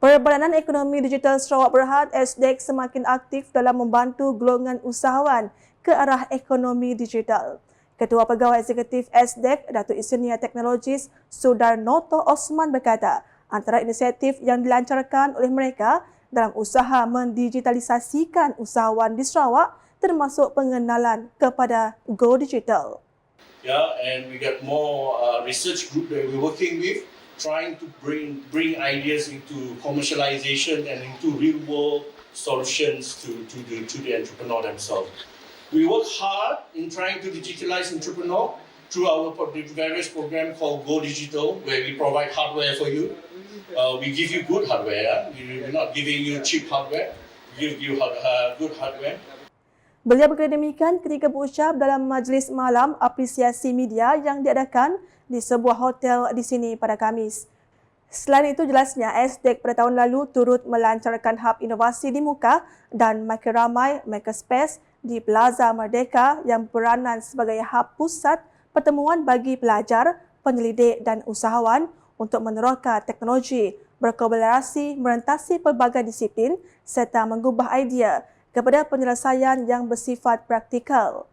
Perbadanan Ekonomi Digital Sarawak Berhad SDEC semakin aktif dalam membantu golongan usahawan ke arah ekonomi digital. Ketua Pegawai Eksekutif SDEC, Datuk Isenia Teknologis Sudarnoto Osman berkata, antara inisiatif yang dilancarkan oleh mereka dalam usaha mendigitalisasikan usahawan di Sarawak termasuk pengenalan kepada Go Digital. yeah, and we got more uh, research group that we're working with, trying to bring bring ideas into commercialization and into real world solutions to, to the to the entrepreneur themselves. We work hard in trying to digitalize entrepreneur through our various program called Go Digital, where we provide hardware for you. Uh, we give you good hardware. We- We're not giving you cheap hardware. We give you uh, good hardware. Beliau berkata demikian ketika berucap dalam majlis malam apresiasi media yang diadakan di sebuah hotel di sini pada Kamis. Selain itu, jelasnya SDEC pada tahun lalu turut melancarkan hub inovasi di muka dan makin ramai makerspace di Plaza Merdeka yang beranan sebagai hub pusat pertemuan bagi pelajar, penyelidik dan usahawan untuk meneroka teknologi, berkolaborasi merentasi pelbagai disiplin serta mengubah idea kepada penyelesaian yang bersifat praktikal.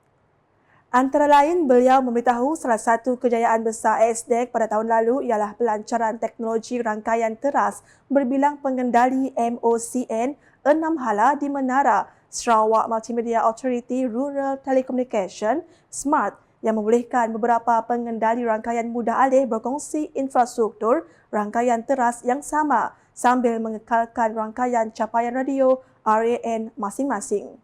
Antara lain, beliau memberitahu salah satu kejayaan besar SDEC pada tahun lalu ialah pelancaran teknologi rangkaian teras berbilang pengendali MOCN 6 hala di Menara Sarawak Multimedia Authority Rural Telecommunication SMART yang membolehkan beberapa pengendali rangkaian mudah alih berkongsi infrastruktur rangkaian teras yang sama sambil mengekalkan rangkaian capaian radio RAN masing-masing.